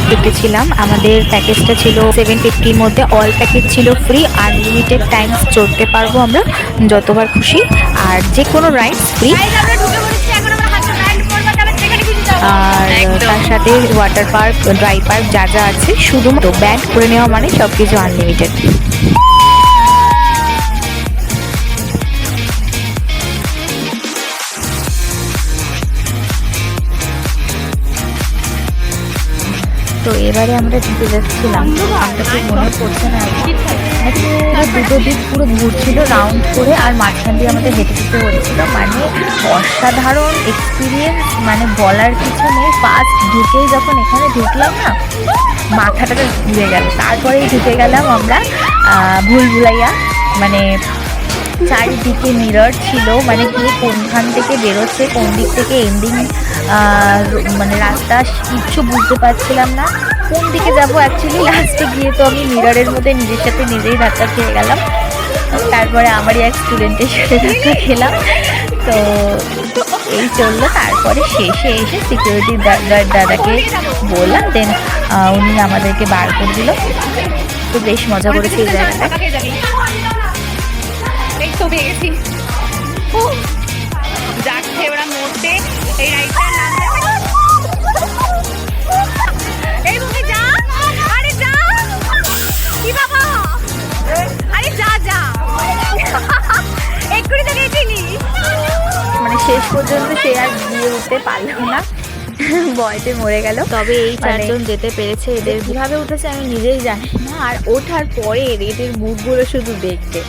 আচ্ছা, ছিলাম। আমাদের প্যাকেজটা ছিল সেভেন ফিফটির মধ্যে। অল প্যাকেজ ছিল ফ্রি আনলিমিটেড টাইমস চড়তে পারব আমরা যতবার খুশি। আর যে কোনো রাইডস ফ্রি আর তার সাথে ওয়াটার পার্ক ড্রাই পার্ক যা যা আছে শুধুমাত্র ব্যান্ড করে নেওয়া মানে সব কিছু আনলিমিটেড এবারে আমরা ঢুকে যাচ্ছিলাম। আমরা ঠিক মনে পড়ছে না। দুটো দিক পুরো ঘুরছিল রাউন্ড করে, আর মাঝখান দিয়ে আমাদের হেঁটে যেতে হচ্ছিল। মানে অসাধারণ এক্সপিরিয়েন্স মানে বলার কিছু নেই। ফার্স্ট ঢুকেই যখন এখানে ঢুকলাম না, মাথাটা ঘুরে গেল। তারপরেই ঢুকে গেলাম আমরা ভুল ভুলাইয়া মানে চারিদিকে মিরর ছিল। মানে কে কোনখান থেকে বেরোচ্ছে, কোন দিক থেকে এন্ডিং মানে রাস্তা, কিচ্ছু বুঝতে পারছিলাম না। কোন দিকে যাব অ্যাকচুয়ালি লাস্টে গিয়ে তো আমি মিররের মধ্যে নিজের সাথে নিজেই ধাক্কা খেয়ে গেলাম। তারপরে আমারই এক স্টুডেন্টের সাথে ধাক্কা খেলাম। তো এই চলল। তারপরে শেষে এসে সিকিউরিটি দাদাকে বললাম, দেন উনি আমাদেরকে বার করে দিল। তো বেশ মজা করেছে এই জায়গাটা সে আর গিয়ে উঠতে পারল না। ভয়তে মরে গেল। তবে এই মানে- চারজন যেতে পেরেছে এদের। কীভাবে উঠেছে আমি নিজেই জানি না। আর ওঠার পরে এদের মুখগুলো শুধু দেখতে।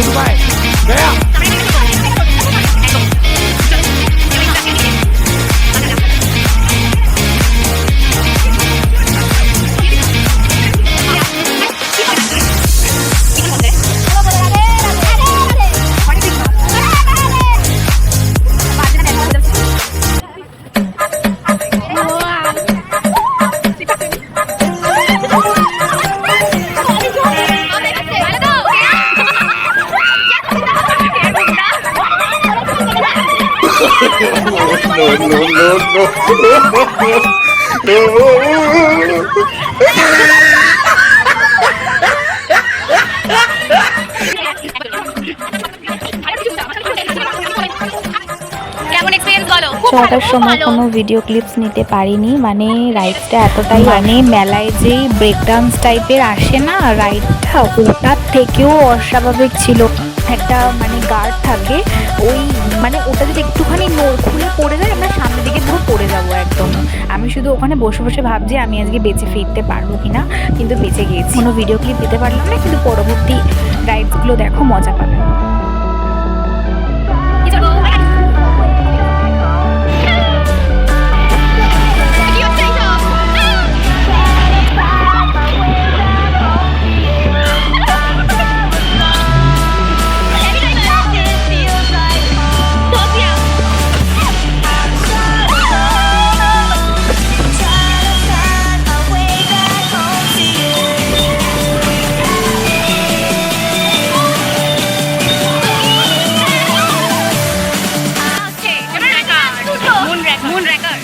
明白？谁呀、বলো? চলার সময় কোনো ভিডিও ক্লিপস নিতে পারিনি মানে রাইডটা এতটাই মানে মেলায় যেই ব্রেক ডান্স টাইপের আসে না রাইডটা ওটার থেকেও অস্বাভাবিক ছিল। একটা মানে গার্ড থাকে ওই মানে ওটা যদি একটুখানি নোড় খুলে পড়ে যায় আমরা আমি শুধু ওখানে বসে বসে ভাবছি আমি আজকে বেঁচে ফিরতে পারব কিনা, কিন্তু বেঁচে গিয়েছি। কোনো ভিডিও ক্লিপ দিতে পারলাম না, কিন্তু পরবর্তী রাইডসগুলো দেখো, মজা পাবে। Moon raker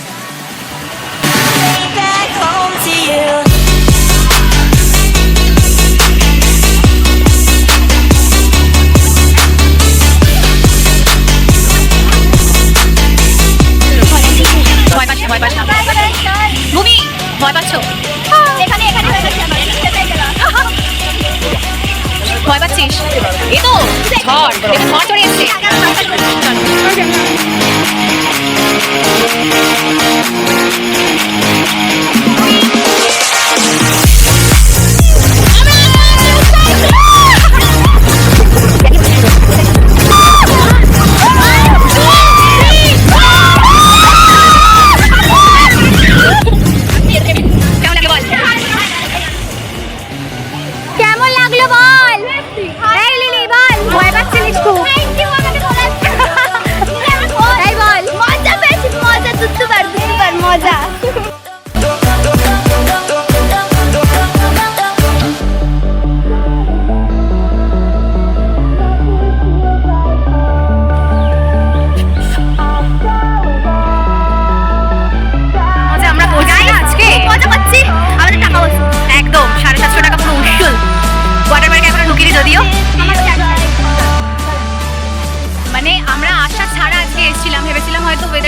back you. ভয় পাচ্ছ এখানে এখানে ভয় পাচ্ছিস এ তো ঝড় ঝড় চলে এসছে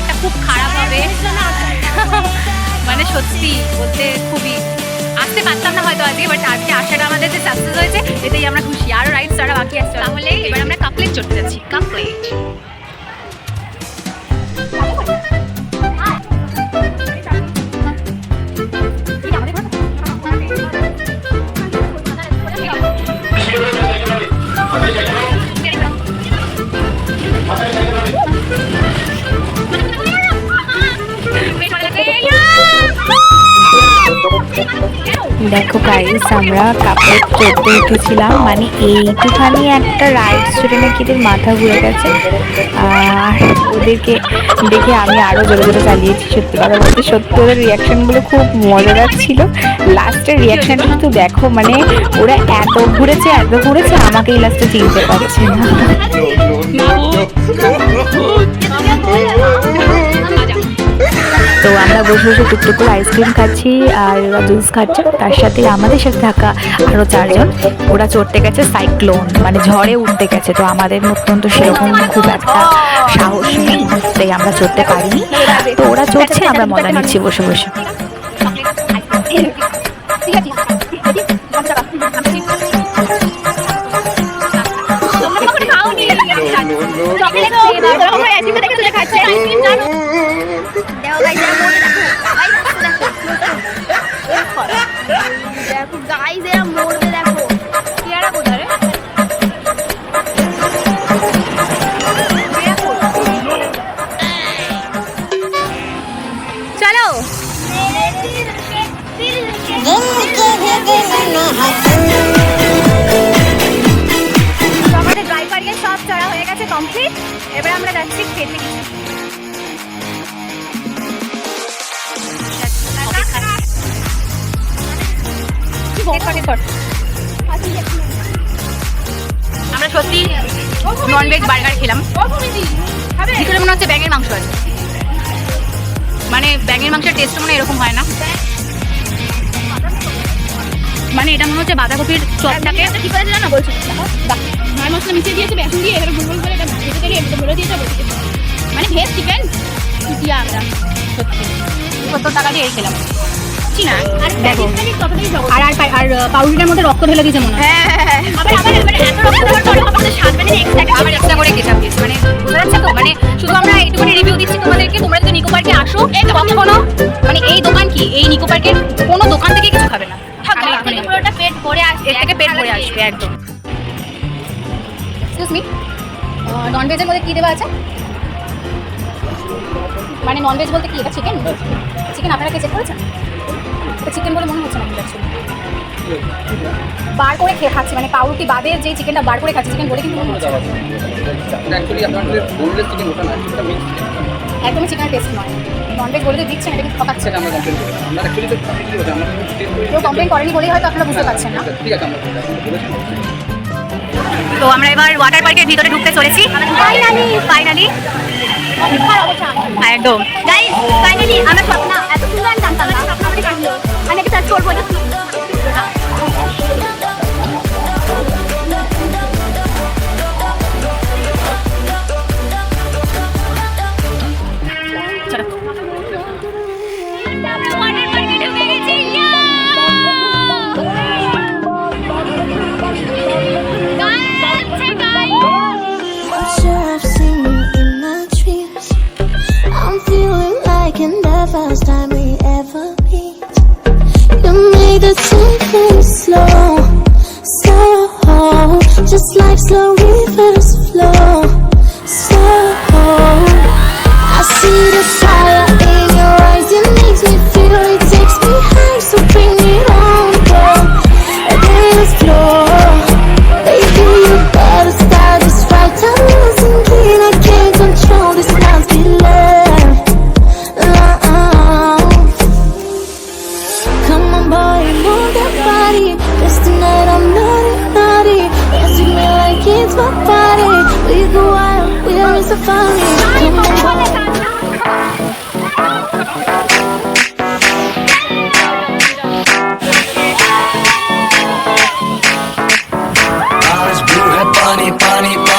ব্যাপারটা খুব খারাপ হবে। মানে সত্যি বলতে খুবই। আসতে পারতাম না হয়তো আজকে বাট আজকে আসাটা আমাদের যে সাকসেস হয়েছে, এতেই আমরা খুশি। আরও রাইডস যারা বাকি আসছে তাহলে এবার আমরা কাপলেট চড়তে যাচ্ছি। কাপলেট দেখো গাইস আমরা কাপড় চড়তে উঠেছিলাম মানে এইটুখানি একটা রাইড চড়ে নাকি এদের মাথা ঘুরে গেছে আর ওদেরকে দেখে আমি আরও জোরে জোরে চালিয়েছি সত্যি কথা বলতে সত্যি ওদের রিয়াকশনগুলো খুব মজাদার ছিল লাস্টের রিয়াকশানটা কিন্তু দেখো মানে ওরা এত ঘুরেছে এত ঘুরেছে আমাকেই লাস্টে চিনতে পারছে না তো আমরা বসে বসে টুকটুক করে আইসক্রিম খাচ্ছি আর ওরা জুস খাচ্ছে। তার সাথে আমাদের সাথে থাকা আরও চারজন। ওরা চড়তে গেছে সাইক্লোন মানে ঝড়ে উঠতে গেছে। তো আমাদের মতন তো সেরকম খুব একটা সাহস নেই তাই আমরা চড়তে পারিনি। তো ওরা চড়ছে আমরা মজা নিচ্ছি বসে বসে। কমপ্লিট এবার আমরা যাচ্ছি খেতে। আমরা সত্যি নন ভেজ বার্গার খেলাম মনে হচ্ছে ব্যাঙের মাংস আছে। মানে ব্যাঙের মাংসের টেস্ট মনে এরকম হয় না। মানে এটা মনে হচ্ছে বাঁধাকপির চপটাকে কি করে জানো? বলছি। নয় মশলা মিশিয়ে দিয়েছে বেসন দিয়ে এবার গোল গোল করে এটা ভেজে থেকে এটা ভরে দিয়েছে মানে ভেজ চিকেন দিয়া আমরা সত্যি। সত্তর টাকা দিয়ে এই খেলাম। চিনা আর আর আর আর মধ্যে রক্ত ঢেলে দিয়েছে মনে হয়। আবার আবার আবার এত রক্ত দেওয়ার পরেও আমাদের স্বাদ মানে এক্সট্রা আবার এক্সট্রা করে কেচাপ দিয়েছে মানে বোঝা যাচ্ছে তো মানে শুধু আমরা এইটুকুনি রিভিউ দিচ্ছি তোমাদেরকে তোমরা যদি নিকো পার্কে আসো কখনো মানে এই দোকান কি? এই নিকো পার্কের কোনো দোকান থেকে কিছু খাবে না। আমি এখানে- পুরোটা পেট ভরে আসবে এর থেকে পেট ভরে আসবে একদম। এক্সকিউজ মি নন ভেজের মধ্যে কী দেওয়া আছে? মানে নন ভেজ বলতে কি? এটা চিকেন চিকেন আপনারা কে চেক করেছেন? এটা চিকেন বলে মনে হচ্ছে না বার করে খেয়ে খাচ্ছি মানে পাউরুটি বাদে যে চিকেনটা বার করে খাচ্ছি চিকেন বলে কিন্তু মনে হচ্ছে একদমই চিকেন টেস্ট নয়। নন ভেজ বলে যে দিচ্ছেন এটা কিন্তু ঠকাচ্ছে আমরা কমপ্লেন করি। আমরা অ্যাকচুয়ালি তো কি হচ্ছে আমরা কেউ কমপ্লেন করেনি বলেই হয়তো আপনারা বুঝতে পারছেন না। ঠিক আছে আমরা তো আমরা এবার ওয়াটার পার্কের ভিতরে ঢুকতে চলেছি। ফাইনালি ফাইনালি একদম। গাইস ফাইনালি আমরা স্বপ্ন এত সুন্দর আমি জানতাম না। স্বপ্ন আমাদের সার্চ করব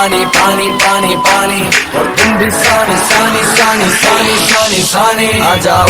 पानी पानी पानी पानी। और तुम भी सानी सानी सानी सानी सानी सानी। आ जाओ